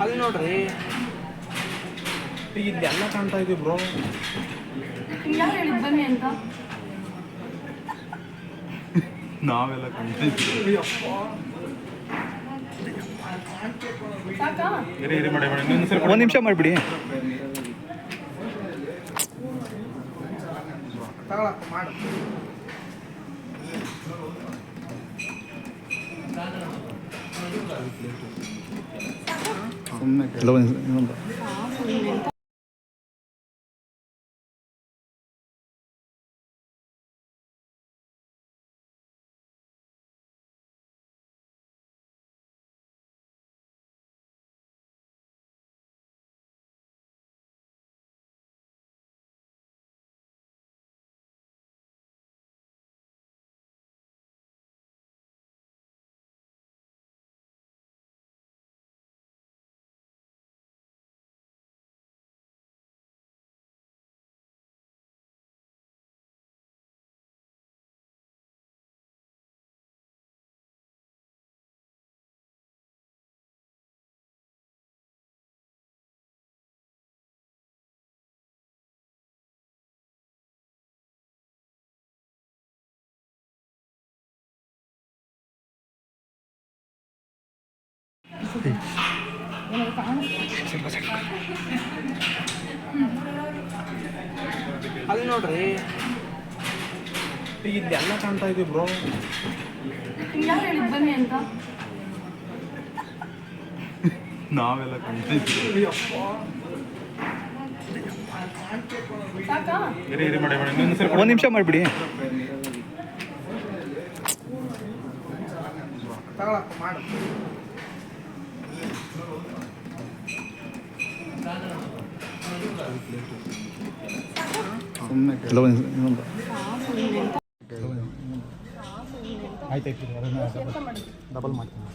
ಅಲ್ಲಿ ನೋಡ್ರಿ. ಈಗ ಇದೆಲ್ಲ ಕಾಣ್ತಾ ಇದೆ ಬ್ರೋ ಬನ್ನಿ ಅಂತ? ನಾವೆಲ್ಲ ಕಾಣ್ತಾ ಇದ್ದೀವಿ ಒಂದು ನಿಮಿಷ ಮಾಡಿಬಿಡಿ. ತಗೊಳಪ್ಪ ಮಾಡು. ഹലോ ಅಲ್ಲಿ ನೋಡ್ರಿ. ಈಗ ಇದೆಲ್ಲ ಕಾಣ್ತಾ ಇದೆ ಬ್ರೋ ಬನ್ನಿ ಅಂತ ನಾವೆಲ್ಲ ಕಾಣ್ತಾ ಇದ್ದೀವಿ. ಒಂದು ನಿಮಿಷ ಮಾಡಿಬಿಡಿ. ಮಾಡು. ಡಬಲ್ ಮಾಡ್ತೀನಿ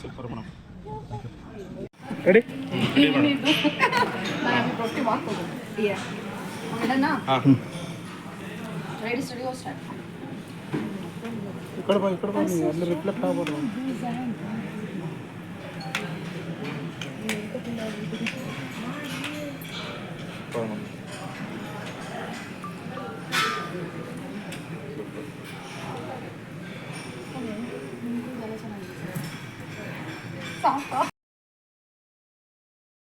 ಸೂಪರ್ ಮೇಡಮ್ রেডি ఇక్కడ పో ఇక్కడ పో అన్ని రిఫ్లెక్ట్ అవ్వదు సాఫ్ట్